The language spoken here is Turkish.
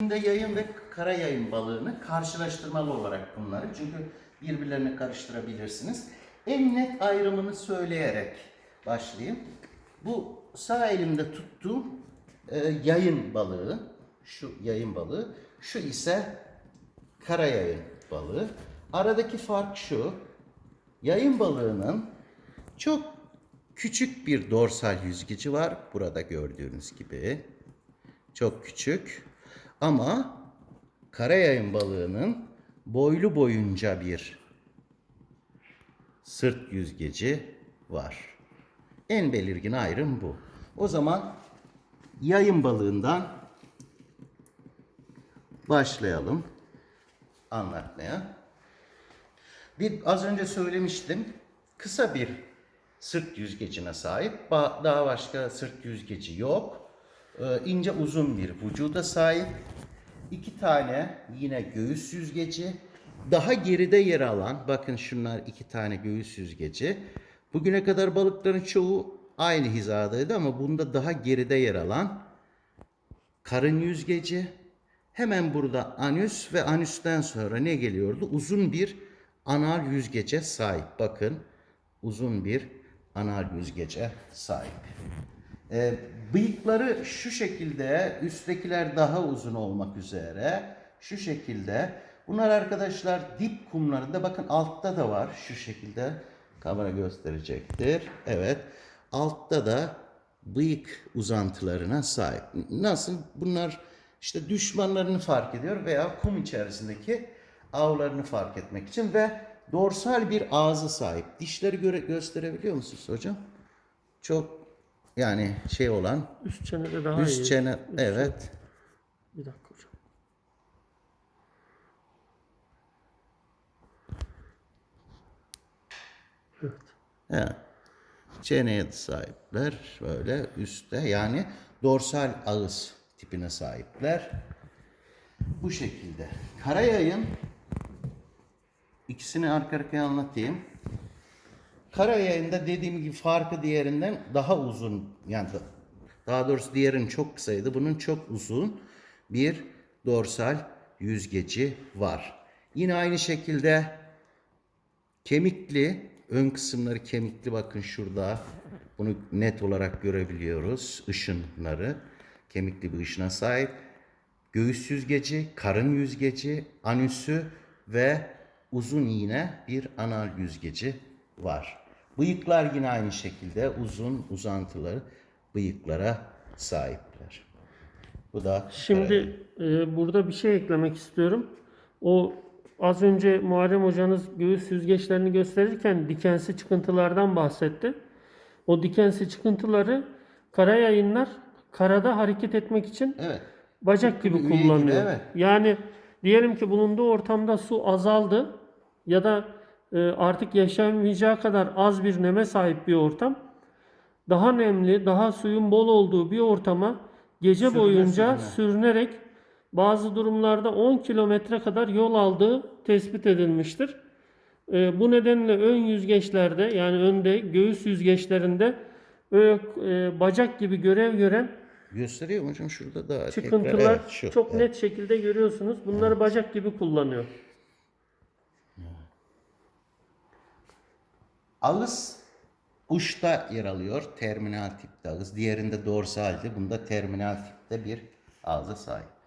Şimdi yayın ve kara yayın balığını karşılaştırmalı olarak bunları çünkü birbirlerine karıştırabilirsiniz. En net ayrımını söyleyerek başlayayım. Bu sağ elimde tuttuğum e, yayın balığı, şu yayın balığı, şu ise kara yayın balığı. Aradaki fark şu, yayın balığının çok küçük bir dorsal yüzgeci var. Burada gördüğünüz gibi. Çok küçük. Ama kara yayın balığının boylu boyunca bir sırt yüzgeci var. En belirgin ayrım bu. O zaman yayın balığından başlayalım anlatmaya. Bir az önce söylemiştim. Kısa bir sırt yüzgecine sahip. Daha başka sırt yüzgeci yok. Ee, ince uzun bir vücuda sahip. İki tane yine göğüs yüzgeci. Daha geride yer alan, bakın şunlar iki tane göğüs yüzgeci. Bugüne kadar balıkların çoğu aynı hizadaydı ama bunda daha geride yer alan karın yüzgeci. Hemen burada anüs ve anüsten sonra ne geliyordu? Uzun bir anal yüzgece sahip. Bakın uzun bir anal yüzgece sahip. Ee, bıyıkları şu şekilde, üsttekiler daha uzun olmak üzere şu şekilde. Bunlar arkadaşlar dip kumlarında bakın altta da var şu şekilde. Kamera gösterecektir. Evet. Altta da bıyık uzantılarına sahip. Nasıl? Bunlar işte düşmanlarını fark ediyor veya kum içerisindeki avlarını fark etmek için ve dorsal bir ağzı sahip. Dişleri göre gösterebiliyor musunuz hocam? Çok yani şey olan Üst çenede daha üst iyi. çene Üst evet. Bir dakika hocam. Evet. Evet. Çeneye sahipler böyle üstte yani dorsal ağız tipine sahipler. Bu şekilde. Karayayın ikisini arka arkaya anlatayım. Karayayında dediğim gibi farkı diğerinden daha uzun yani da- daha doğrusu diğerinin çok kısaydı. Bunun çok uzun bir dorsal yüzgeci var. Yine aynı şekilde Kemikli, ön kısımları kemikli bakın şurada. Bunu net olarak görebiliyoruz. Işınları, kemikli bir ışına sahip. Göğüs yüzgeci, karın yüzgeci, anüsü ve uzun yine bir anal yüzgeci var. Bıyıklar yine aynı şekilde uzun uzantıları bıyıklara sahipler. Bu da Şimdi e, burada bir şey eklemek istiyorum. O az önce Muharrem hocanız göğüs yüzgeçlerini gösterirken dikensi çıkıntılardan bahsetti. O dikensi çıkıntıları kara yayınlar karada hareket etmek için Evet. bacak gibi üye gibi, kullanıyor. evet. Yani diyelim ki bulunduğu ortamda su azaldı ya da artık yaşamayacağı kadar az bir neme sahip bir ortam. Daha nemli, daha suyun bol olduğu bir ortama gece Sürüne boyunca sürüne. sürünerek bazı durumlarda 10 kilometre kadar yol aldığı tespit edilmiştir. E, bu nedenle ön yüzgeçlerde yani önde göğüs yüzgeçlerinde böyle, e, bacak gibi görev gören Gösteriyor hocam şurada da çıkıntılar evet, şu, çok evet. net şekilde görüyorsunuz. Bunları bacak gibi kullanıyor. Ağız uçta yer alıyor. Terminal tipte ağız. Diğerinde dorsaldi. Bunda terminal tipte bir ağza sahip.